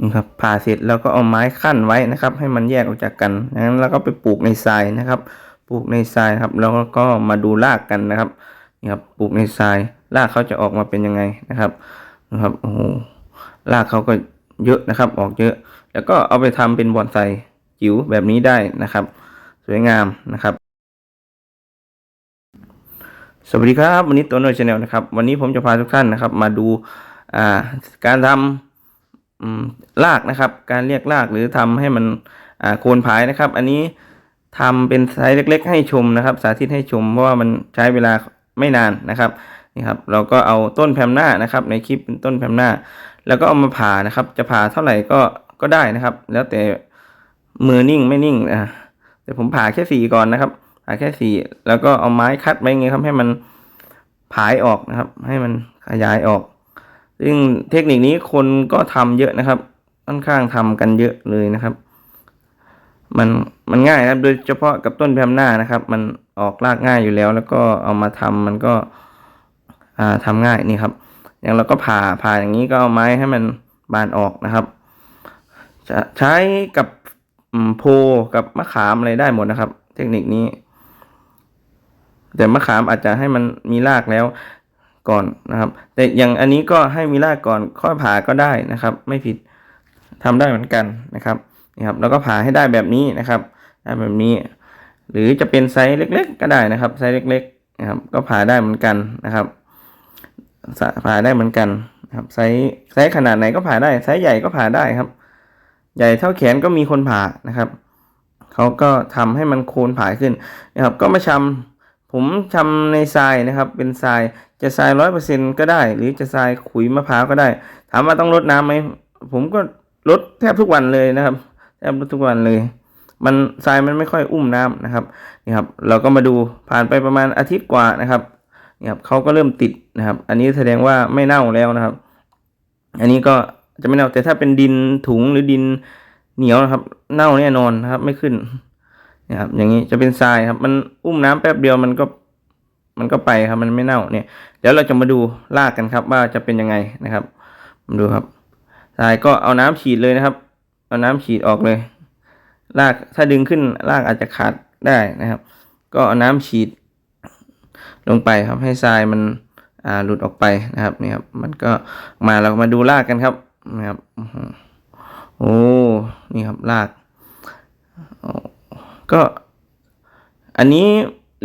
นี่ครับผ่าเสร็จแล้วก็เอาไม้ขั้นไว้นะครับ ให้มันแยกออกจากกันนั้นแล้วก็ไปปลูกในทรายนะครับ ปลูกในทรายครับแล้วก็มาดูรากกันนะครับนี่ครับปลูกในทรายรากเขาจะออกมาเป็นยังไงนะครับนะครับโอ้โหรากเขาก็เยอะนะครับ ออกเยอะ แล้วก็เอาไปทำเป็นบอนไซจิ๋วแบบนี้ได้นะครับ สวยงามนะครับ สวัสดีครับ วันนี้ตัวโนชาแนลนะครับ วันนี้ผมจะพาทุกท่านนะครับ มาดูการทำ อืมรากนะครับ การเรียกรากหรือทำให้มันโคนผายนะครับ อันนี้ทำเป็นไซส์เล็ก ๆ ให้ชมนะครับ สาธิตให้ชมเพราะว่ามันใช้เวลาไม่นานนะครับนี่ครับ เราก็เอาต้นแพมหน้านะครับ ในคลิปเป็นต้นแพมหน้า แล้วก็เอามาผ่านะครับ จะผ่าเท่าไหร่ก็ก็ได้นะครับ แล้วแต่มือนิ่งไม่นิ่งอะแต่ผมผ่าแค่สี่ก่อนนะครับผ่าแค่สี่แล้วก็เอาไม้คัดไว้ไงครับให้มันผายออกนะครับ ให้มันขยายออก ซึ่งเทคนิคนี้คนก็ทำเยอะนะครับ ค่อนข้างทำกันเยอะเลยนะครับ มันมันง่ายนะครับ โดยเฉพาะกับต้นแพมหน้านะครับ มันออกรากง่ายอยู่แล้ว แล้วก็เอามาทำมันก็อ่าทำง่ายนี่ครับ อย่างเราก็ผ่าผ่าอย่างนี้ก็เอาไม้ให้มันบานออกนะครับจะใช้กับโพกับมะขามอะไรได้หมดนะครับ เทคนิคนี้ แต่มะขามอาจจะให้มันมีรากแล้ว ก่อนนะครับ แต่อย่างอันนี้ก็ให้มีรากก่อนค่อยผ่าก็ได้นะครับ ไม่ผิดทำได้เหมือนกันนะครับนี่ครับ แล้วก็ผ่าให้ได้แบบนี้นะครับได้แบบนี้ หรือจะเป็นไซส์เล็ก ๆ ก็ได้นะครับไซส์เล็กๆนะครับ ก็ผ่าได้เหมือนกันนะครับผ่าได้เหมือนกันนะครับไซส์ไซส์ขนาดไหนก็ผ่าได้ไซส์ใหญ่ก็ผ่าได้ครับ ใหญ่เท่าแขนก็มีคนผ่านะครับเขาก็ทำให้มันโคนผ่าขึ้นนะครับ ก็มาชำผมชำในทรายนะครับ เป็นทราย จะทรายร้อยเปอร์เซ็นก็ได้ หรือจะทรายขุยมะพร้าวก็ได้ ถามว่าต้องรดน้ำไหมผมก็รดแทบทุกวันเลยนะครับแทบรดทุกวันเลย มันทรายมันไม่ค่อยอุ้มน้ำนะครับนี่ครับ เราก็มาดูผ่านไปประมาณอาทิตย์กว่านะครับนี่ครับเขาก็เริ่มติดนะครับ อันนี้แสดงว่าไม่เน่าแล้วนะครับ อันนี้ก็จะไม่เน่าแต่ถ้าเป็นดินถุงหรือดินเหนียวนะครับ เน่าแน่นอนนะครับ ไม่ขึ้นนะครับอย่างนี้จะเป็นทรายครับ มันอุ้มน้ำแป๊บเดียวมันก็ มันก็ไปครับมันไม่เน่าเนี่ยเดี๋ยวเราจะมาดูรากกันครับว่าจะเป็นยังไงนะครับมาดูครับทรายก็เอาน้ำฉีดเลยนะครับ เอาน้ำฉีดออกเลยรากถ้าดึงขึ้นรากอาจจะขาดได้นะครับ ก็เอาน้ำฉีด ลงไปครับให้ทรายมันอ่าหลุดออกไปนะครับนี่ครับมันก็มาเรามาดูรากกันครับนะครับอื้อหือโอ้นี่ครับรากก็อันนี้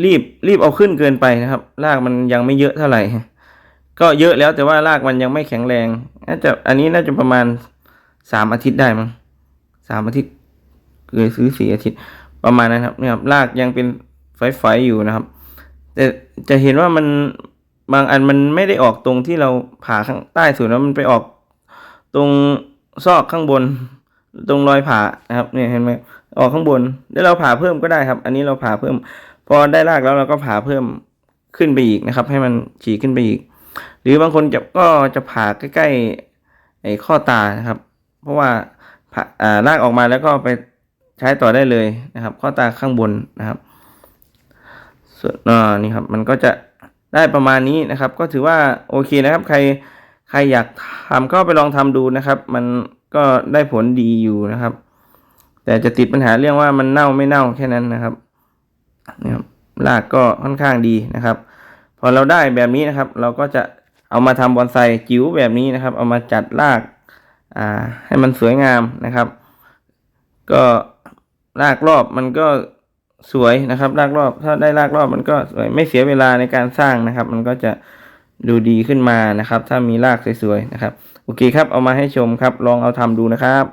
รีบรีบเอาขึ้นเกินไปนะครับ รากมันยังไม่เยอะเท่าไหร่ ก็เยอะแล้วแต่ว่ารากมันยังไม่แข็งแรงน่าจะอันนี้น่าจะประมาณสามอาทิตย์ได้มั้งสามอาทิตย์คือซื้อสี่อาทิตย์ประมาณนั้นครับเนี่ยครับรากยังเป็นไฟๆอยู่นะครับ แต่จะเห็นว่ามันบางอันมันไม่ได้ออกตรงที่เราผ่าข้างใต้สุดแล้วมันไปออกตรงซอกข้างบน ตรงรอยผ่านะครับเนี่ยเห็นไหมออกข้างบนแล้วเราผ่าเพิ่มก็ได้ครับ อันนี้เราผ่าเพิ่ม พอได้รากแล้วเราก็ผ่าเพิ่มขึ้นไปอีกนะครับ ให้มันฉีกขึ้นไปอีก หรือบางคนจะก็จะผ่าใกล้ๆไอ้ข้อตานะครับ เพราะว่าผ่าอ่ารากออกมาแล้วก็ไปใช้ต่อได้เลยนะครับ ข้อตาข้างบนนะครับส่วนอ่านี่ครับมันก็จะได้ประมาณนี้นะครับ ก็ถือว่าโอเคนะครับ ใครใครอยากทำก็ไปลองทำดูนะครับ มันก็ได้ผลดีอยู่นะครับ แต่จะติดปัญหาเรื่องว่ามันเน่าไม่เน่าแค่นั้นนะครับ นี่ครับรากก็ค่อนข้างดีนะครับ พอเราได้แบบนี้นะครับ เราก็จะเอามาทำบอนไซจิ๋วแบบนี้นะครับ เอามาจัดรากอ่าให้มันสวยงามนะครับ ก็รากรอบมันก็สวยนะครับรากรอบ ถ้าได้รากรอบมันก็สวยไม่เสียเวลาในการสร้างนะครับ มันก็จะดูดีขึ้นมานะครับ ถ้ามีรากสวยๆนะครับ โอเคครับ เอามาให้ชมครับ ลองเอาทำดูนะครับ